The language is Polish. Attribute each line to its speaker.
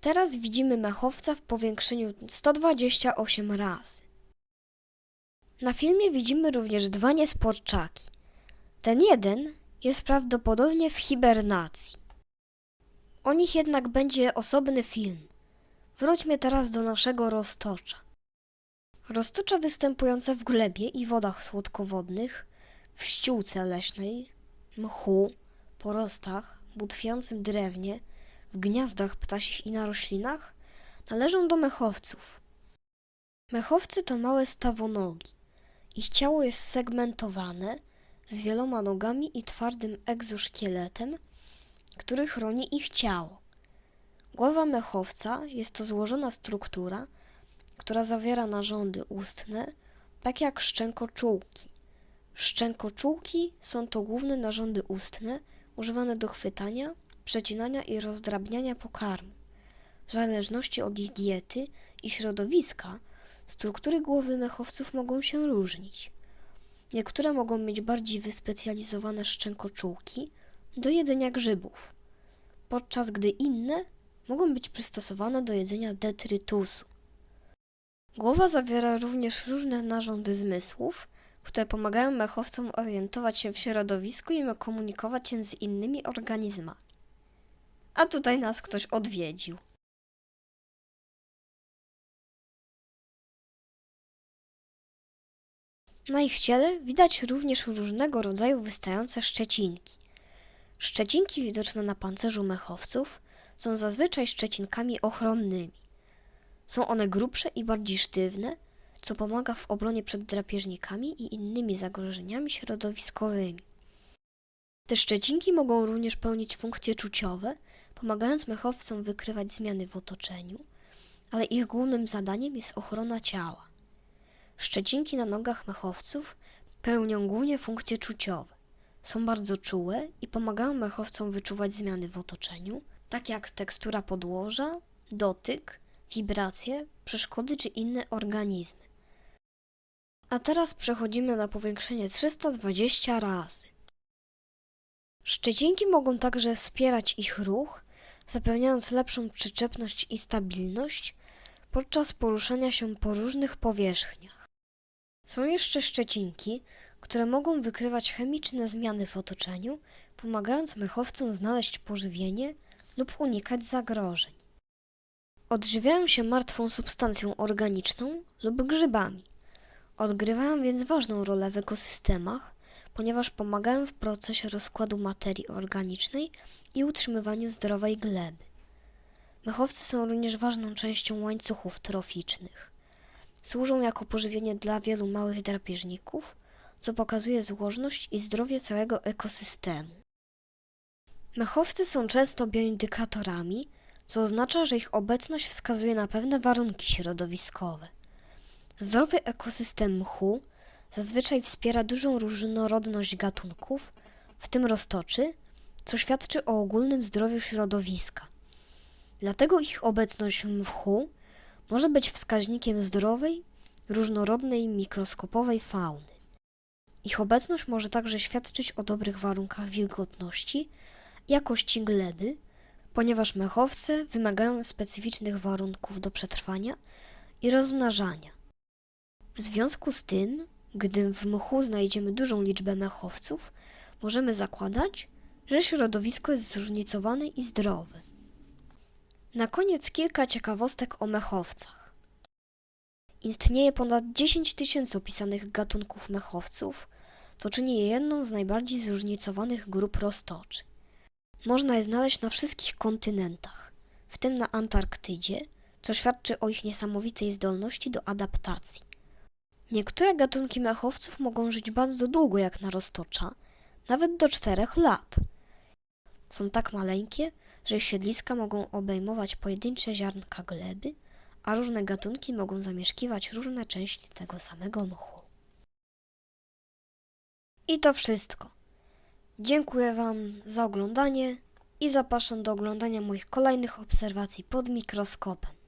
Speaker 1: Teraz widzimy mechowca w powiększeniu 128 razy. Na filmie widzimy również dwa niesporczaki. Ten jeden jest prawdopodobnie w hibernacji. O nich jednak będzie osobny film. Wróćmy teraz do naszego roztocza. Roztocza występujące w glebie i wodach słodkowodnych, w ściółce leśnej, mchu, porostach, butwiącym drewnie, w gniazdach ptasich i na roślinach, należą do mechowców. Mechowcy to małe stawonogi. Ich ciało jest segmentowane, z wieloma nogami i twardym egzoszkieletem, który chroni ich ciało. Głowa mechowca jest to złożona struktura, która zawiera narządy ustne, tak jak szczękoczułki. Szczękoczułki są to główne narządy ustne używane do chwytania, przecinania i rozdrabniania pokarmu. W zależności od ich diety i środowiska, struktury głowy mechowców mogą się różnić. Niektóre mogą mieć bardziej wyspecjalizowane szczękoczułki do jedzenia grzybów, podczas gdy inne mogą być przystosowane do jedzenia detrytusu. Głowa zawiera również różne narządy zmysłów, które pomagają mechowcom orientować się w środowisku i komunikować się z innymi organizmami. A tutaj nas ktoś odwiedził. Na ich ciele widać również różnego rodzaju wystające szczecinki. Szczecinki widoczne na pancerzu mechowców są zazwyczaj szczecinkami ochronnymi. Są one grubsze i bardziej sztywne, co pomaga w obronie przed drapieżnikami i innymi zagrożeniami środowiskowymi. Te szczecinki mogą również pełnić funkcje czuciowe, pomagając mechowcom wykrywać zmiany w otoczeniu, ale ich głównym zadaniem jest ochrona ciała. Szczecinki na nogach mechowców pełnią głównie funkcje czuciowe. Są bardzo czułe i pomagają mechowcom wyczuwać zmiany w otoczeniu, takie jak tekstura podłoża, dotyk, wibracje, przeszkody czy inne organizmy. A teraz przechodzimy na powiększenie 320 razy. Szczecinki mogą także wspierać ich ruch, zapewniając lepszą przyczepność i stabilność podczas poruszania się po różnych powierzchniach. Są jeszcze szczecinki, które mogą wykrywać chemiczne zmiany w otoczeniu, pomagając mechowcom znaleźć pożywienie lub unikać zagrożeń. Odżywiają się martwą substancją organiczną lub grzybami. Odgrywają więc ważną rolę w ekosystemach, ponieważ pomagają w procesie rozkładu materii organicznej i utrzymywaniu zdrowej gleby. Mechowcy są również ważną częścią łańcuchów troficznych. Służą jako pożywienie dla wielu małych drapieżników, co pokazuje złożność i zdrowie całego ekosystemu. Mechowcy są często bioindykatorami, co oznacza, że ich obecność wskazuje na pewne warunki środowiskowe. Zdrowy ekosystem mchu zazwyczaj wspiera dużą różnorodność gatunków, w tym roztoczy, co świadczy o ogólnym zdrowiu środowiska. Dlatego ich obecność w mchu może być wskaźnikiem zdrowej, różnorodnej mikroskopowej fauny. Ich obecność może także świadczyć o dobrych warunkach wilgotności, jakości gleby, ponieważ mechowce wymagają specyficznych warunków do przetrwania i rozmnażania. W związku z tym, gdy w mchu znajdziemy dużą liczbę mechowców, możemy zakładać, że środowisko jest zróżnicowane i zdrowe. Na koniec kilka ciekawostek o mechowcach. Istnieje ponad 10 tysięcy opisanych gatunków mechowców, co czyni je jedną z najbardziej zróżnicowanych grup roztoczy. Można je znaleźć na wszystkich kontynentach, w tym na Antarktydzie, co świadczy o ich niesamowitej zdolności do adaptacji. Niektóre gatunki mechowców mogą żyć bardzo długo jak na roztocza, nawet do 4 lat. Są tak maleńkie, że siedliska mogą obejmować pojedyncze ziarnka gleby, a różne gatunki mogą zamieszkiwać różne części tego samego mchu. I to wszystko. Dziękuję Wam za oglądanie i zapraszam do oglądania moich kolejnych obserwacji pod mikroskopem.